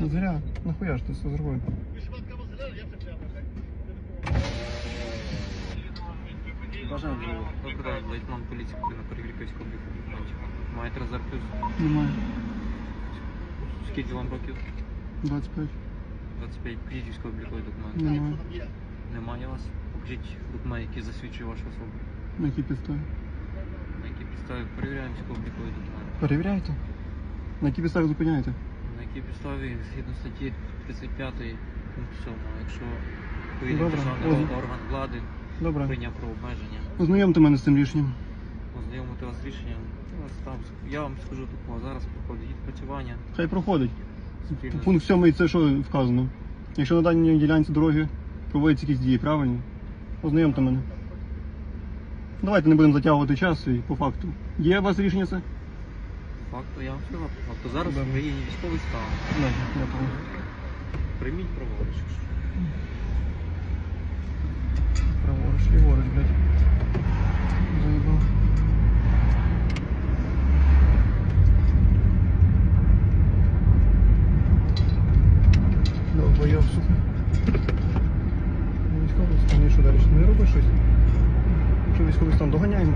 Зря. Нахуя ж ти все зробив? Бажаю. Добрий лейтенант поліції на перевірку військових документів. Маєте резерв плюс? Немає. Скільки вам років? 25. 25. Покажіть обліковий документ. Немає. Немає вас? Покажіть документ, який засвідчує вашу особу. На якій підставі? На якій підставі перевіряємо обліковий документ. Перевіряйте. На якій підставі зупиняєте? На якій підставі, згідно статті 35 пункт 7, якщо відповідний Добре. державний орган влади Добре. прийняв про обмеження, Ознайомте мене з цим рішенням. ознайомити вас з рішенням, вас там, я вам скажу такого, зараз проходить відпрацювання. Хай проходить. спільно Пункт 7 це що вказано? Якщо на даній ділянці дороги проводяться якісь дії, правильно? Ознайомте мене. Давайте не будемо затягувати час і по факту. Є у вас рішення це? Факту, я вам по факту зараз в Україні військовий стан. Так, я помню. Прийміть праворуч. Праворуч, ліворуч, блядь. Заїбав. Долбойоб, сука. Ну, Військовий стан, і що далі? Не роби щось. Якщо військовий стан, доганяємо.